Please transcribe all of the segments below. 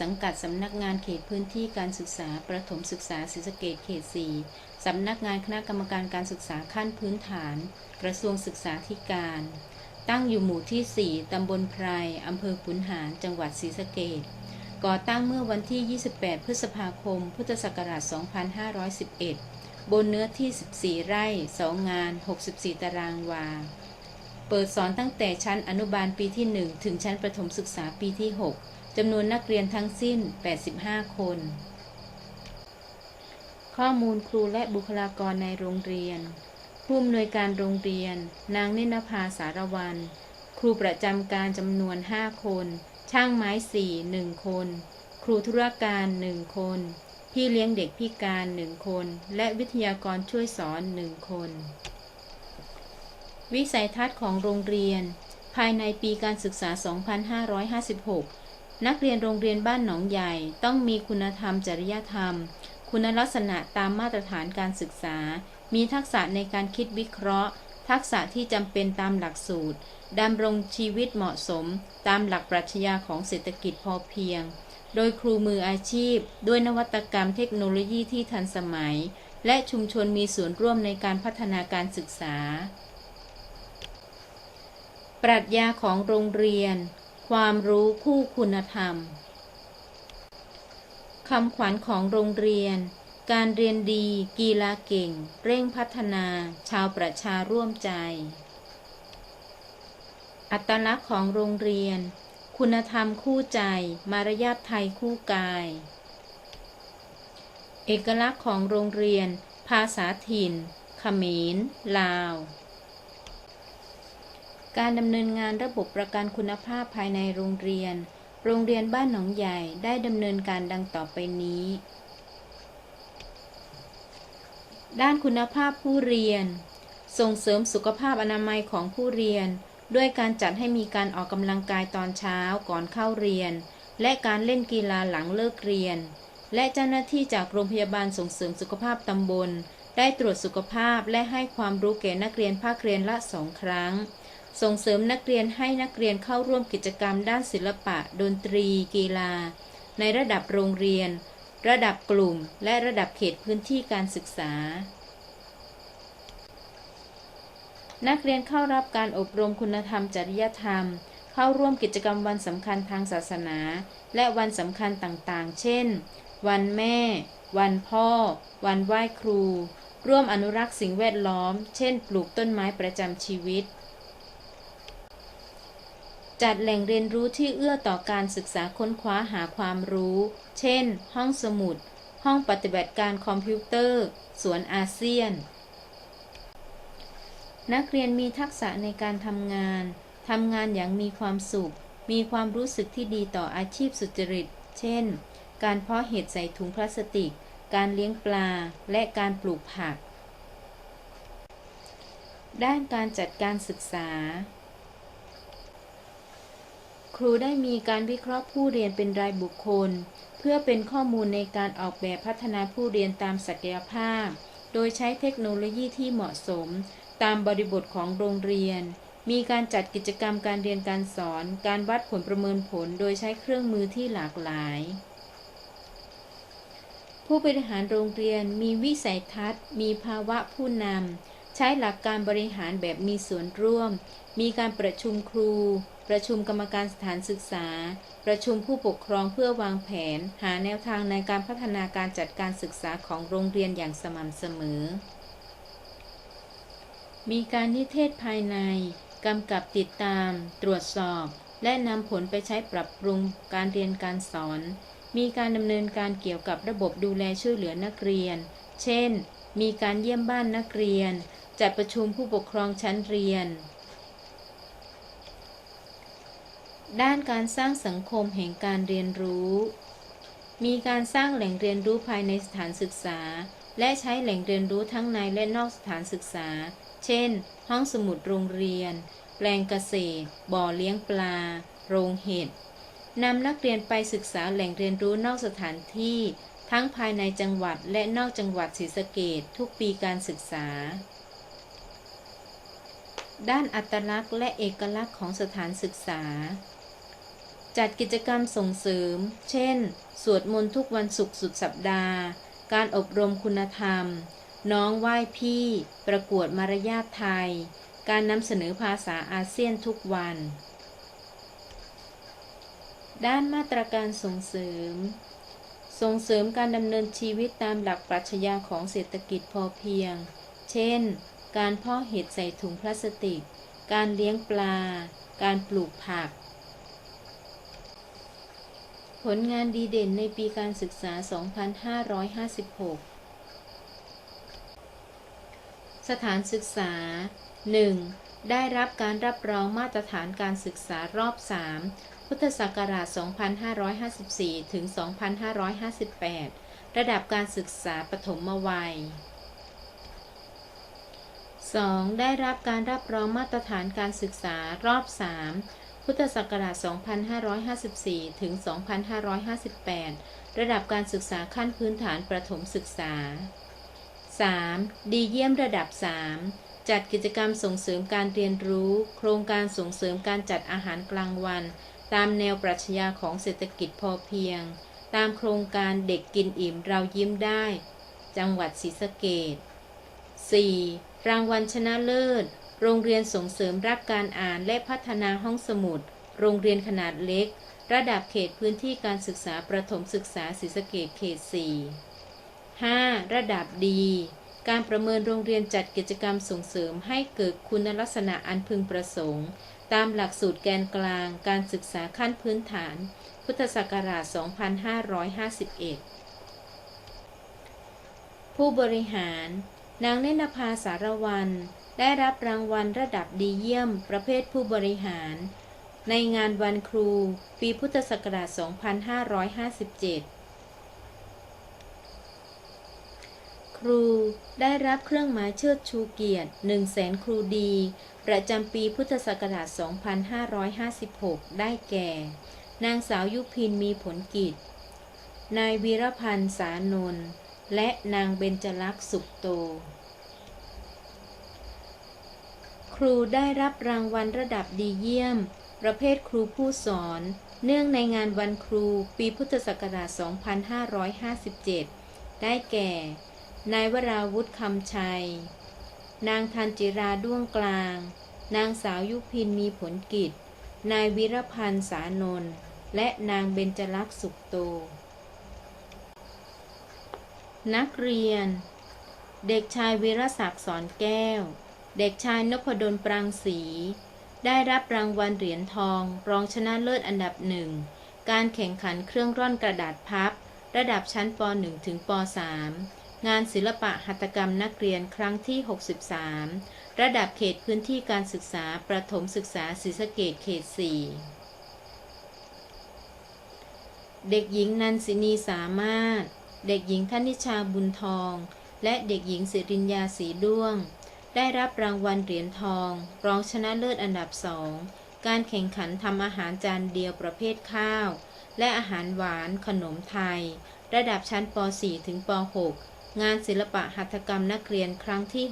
สังกัดสำนักงานเขตพื้นที่การศึกษา ประถมศึกษาศรีสะเกษเขต 4 สำนักงานคณะกรรมการการศึกษาขั้นพื้นฐาน กระทรวงศึกษาธิการ ตั้งอยู่หมู่ที่ 4 ตำบลไพรอำเภอขุนหาร จังหวัดศรีสะเกษก่อตั้งเมื่อวันที่ 28 พฤษภาคม พุทธศักราช 2511 บนเนื้อที่ 14 ไร่ 2 งาน 64 ตารางวา เปิดสอนตั้งแต่ชั้นอนุบาลปีที่ 1 ถึงชั้นประถมศึกษาปีที่ 6 จำนวนนักเรียนทั้งสิ้น 85 คน ข้อมูลครูและบุคลากรในโรงเรียน ผู้อำนวยการโรงเรียน นางนินภาสารวัน ครูประจำการจำนวน 5 คน ช่างไม้สี่หนึ่งคน ครูธุรการหนึ่งคน พี่เลี้ยงเด็กพิการหนึ่งคน และวิทยากรช่วยสอนหนึ่งคน วิสัยทัศน์ของโรงเรียน ภายในปีการศึกษา 2556 นักเรียนโรงเรียนบ้านหนองใหญ่ต้องมีคุณธรรมจริยธรรม คุณลักษณะตามมาตรฐานการศึกษา มีทักษะในการคิดวิเคราะห์ ทักษะที่จำเป็นตามหลักสูตรดำรงชีวิตเหมาะสม ตามหลักปรัชญาของเศรษฐกิจพอเพียง โดยครูมืออาชีพ ด้วยนวัตกรรมเทคโนโลยีที่ทันสมัย และชุมชนมีส่วนร่วมในการพัฒนาการศึกษา ปรัชญาของโรงเรียน ความรู้คู่คุณธรรม คำขวัญของโรงเรียน การเรียนดี กีฬาเก่ง เร่งพัฒนา ชาวประชาร่วมใจ อัตลักษณ์ของโรงเรียน คุณธรรมคู่ใจ มารยาทไทยคู่กาย เอกลักษณ์ของโรงเรียน ภาษาถิ่นเขมร ลาว การดำเนินงานระบบประกันคุณภาพภายในโรงเรียน โรงเรียนบ้านหนองใหญ่ได้ดำเนินการดังต่อไปนี้ ด้านคุณภาพผู้เรียน ส่งเสริมสุขภาพอนามัยของผู้เรียน ด้วยการจัดให้มีการออกกำลังกายตอนเช้าก่อนเข้าเรียน และการเล่นกีฬาหลังเลิกเรียน และเจ้าหน้าที่จากโรงพยาบาลส่งเสริมสุขภาพตำบล ได้ตรวจสุขภาพและให้ความรู้แก่นักเรียนภาคเรียนละสองครั้ง ส่งเสริมนักเรียนให้นักเรียนเข้าร่วมกิจกรรมด้านศิลปะ ดนตรี กีฬา ในระดับโรงเรียน ระดับกลุ่ม และระดับเขตพื้นที่การศึกษา นักเรียนเข้ารับการอบรมคุณธรรมจริยธรรม เข้าร่วมกิจกรรมวันสำคัญทางศาสนา และวันสำคัญต่างๆ เช่น วันแม่ วันพ่อ วันไหว้ครู ร่วมอนุรักษ์สิ่งแวดล้อม เช่น ปลูกต้นไม้ประจำชีวิต จัดแหล่งเรียนรู้ที่เอื้อต่อการศึกษาค้นคว้าหาความรู้ เช่น ห้องสมุด ห้องปฏิบัติการคอมพิวเตอร์ สวนอาเซียน นักเรียนมีทักษะในการทำงาน ทำงานอย่างมีความสุข มีความรู้สึกที่ดีต่ออาชีพสุจริต เช่น การเพาะเห็ดใส่ถุงพลาสติก การเลี้ยงปลา และการปลูกผัก ด้านการจัดการศึกษา ครูได้มีการวิเคราะห์ผู้เรียนเป็นรายบุคคล เพื่อเป็นข้อมูลในการออกแบบพัฒนาผู้เรียนตามศักยภาพ โดยใช้เทคโนโลยีที่เหมาะสม ตามบริบทของโรงเรียน มีการจัดกิจกรรมการเรียนการสอน การวัดผลประเมินผล โดยใช้เครื่องมือที่หลากหลาย ผู้บริหารโรงเรียนมีวิสัยทัศน์ มีภาวะผู้นำ ช้หลักการบริหารแบบมีส่วนร่วม มีการประชุมครู ประชุมกรรมการสถานศึกษา ประชุมผู้ปกครองเพื่อวางแผน หาแนวทางในการพัฒนาการจัดการศึกษาของโรงเรียนอย่างสม่ำเสมอ มีการนิเทศภายในกำกับติดตาม ตรวจสอบ และนำผลไปใช้ปรับปรุงการเรียนการสอน มีการดำเนินการเกี่ยวกับระบบดูแลช่วยเหลือนักเรียน เช่น มีการเยี่ยมบ้านนักเรียน จัดประชุมผู้ปกครองชั้นเรียน ด้านการสร้างสังคมแห่งการเรียนรู้ มีการสร้างแหล่งเรียนรู้ภายในสถานศึกษา และใช้แหล่งเรียนรู้ทั้งในและนอกสถานศึกษา เช่น ห้องสมุดโรงเรียน แปลงเกษตร บ่อเลี้ยงปลา โรงเห็ดนำนักเรียนไปศึกษาแหล่งเรียนรู้นอกสถานที่ ทั้งภายในจังหวัดและนอกจังหวัดศรีสะเกดทุกปีการศึกษา ด้านอัตลักษณ์และเอกลักษณ์ของสถานศึกษา จัดกิจกรรมส่งเสริม เช่น สวดมนต์ทุกวันศุกร์สุดสัปดาห์ การอบรมคุณธรรม น้องไหว้พี่ ประกวดมารยาทไทย การนำเสนอภาษาอาเซียนทุกวัน ด้านมาตรการส่งเสริม ส่งเสริมการดำเนินชีวิตตามหลักปรัชญาของเศรษฐกิจพอเพียง เช่น การเพาะเห็ดใส่ถุงพลาสติก การเลี้ยงปลา การปลูกผัก ผลงานดีเด่นในปีการศึกษา 2556 สถานศึกษา 1. ได้รับการรับรองมาตรฐานการศึกษารอบ 3 พุทธศักราช 2554 ถึง 2558 ระดับการศึกษาปฐมวัย 2. ได้รับการรับรองมาตรฐานการศึกษารอบ 3 พุทธศักราช 2554 ถึง 2558 ระดับการศึกษาขั้นพื้นฐานประถมศึกษา 3. ดีเยี่ยมระดับ 3 จัดกิจกรรมส่งเสริมการเรียนรู้ โครงการส่งเสริมการจัดอาหารกลางวัน ตามแนวปรัชญาของเศรษฐกิจพอเพียง ตามโครงการเด็กกินอิ่มเรายิ้มได้ จังหวัดศรีสะเกษ 4. รางวัลชนะเลิศ โรงเรียนส่งเสริมรักการอ่านและพัฒนาห้องสมุด โรงเรียนขนาดเล็ก ระดับเขตพื้นที่การศึกษาประถมศึกษาศรีสะเกษเขต 4 5. ระดับดี การประเมินโรงเรียนจัดกิจกรรมส่งเสริมให้เกิดคุณลักษณะอันพึงประสงค์ ตามหลักสูตรแกนกลาง การศึกษาขั้นพื้นฐาน พุทธศักราช 2551 ผู้บริหาร นางเนนภาสารวัน ได้รับรางวัลระดับดีเยี่ยม ประเภทผู้บริหาร ในงานวันครู ปีพุทธศักราช 2557 ครูได้รับเครื่องหมายเชิดชูเกียรติ 1 0 0 0 0แสนครูดี ประจำปีพุทธศักราช 2556 ได้แก่ นางสาวยุพินมีผลกิจ นายวีรพันธ์สานนท์ และนางเบญจลักษณ์สุขโต ครูได้รับรางวัลระดับดีเยี่ยม ประเภทครูผู้สอน เนื่องในงานวันครูปีพุทธศักราช 2557 ได้แก่ นายวราวุฒิคำชัย นางทันจิราด้วงกลาง นางสาวยุพินมีผลกิจ นายวิรพันธ์สานนท์และนางเบญจลักษณ์สุขโต นักเรียน เด็กชายวีรศักดิ์สอนแก้ว เด็กชายนพดลปรางศรีได้รับรางวัลเหรียญทอง รองชนะเลิศอันดับหนึ่ง การแข่งขันเครื่องร่อนกระดาษพับ ระดับชั้นป .1 ถึงป .3 งานศิลปะหัตถกรรมนักเรียนครั้งที่ 63 ระดับเขตพื้นที่การศึกษาประถมศึกษาศรีสะเกดเขต 4 เด็กหญิงนันสินีสามารถ เด็กหญิงธนิชาบุญทอง และเด็กหญิงสิริญญาสีด้วง ได้รับรางวัลเหรียญทอง รองชนะเลิศอันดับสองการแข่งขันทำอาหารจานเดียวประเภทข้าว และอาหารหวานขนมไทย ระดับชั้นป .4 ถึงป .6 งานศิลปะหัตถกรรมนักเรียนครั้งที่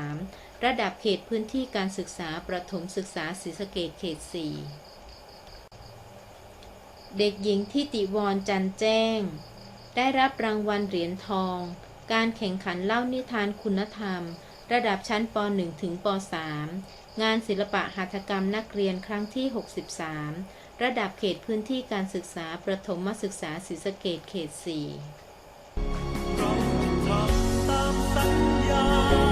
63 ระดับเขตพื้นที่การศึกษาประถมศึกษาศรีสะเกดเขต 4 เด็กหญิงทิติวรจันแจ้ง ได้รับรางวัลเหรียญทอง การแข่งขันเล่านิทานคุณธรรม ระดับชั้นป .1 ถึงป .3 งานศิลปะหัตถกรรมนักเรียนครั้งที่ 63 ระดับเขตพื้นที่การศึกษาประถมศึกษาศรีสะเกดเขต 4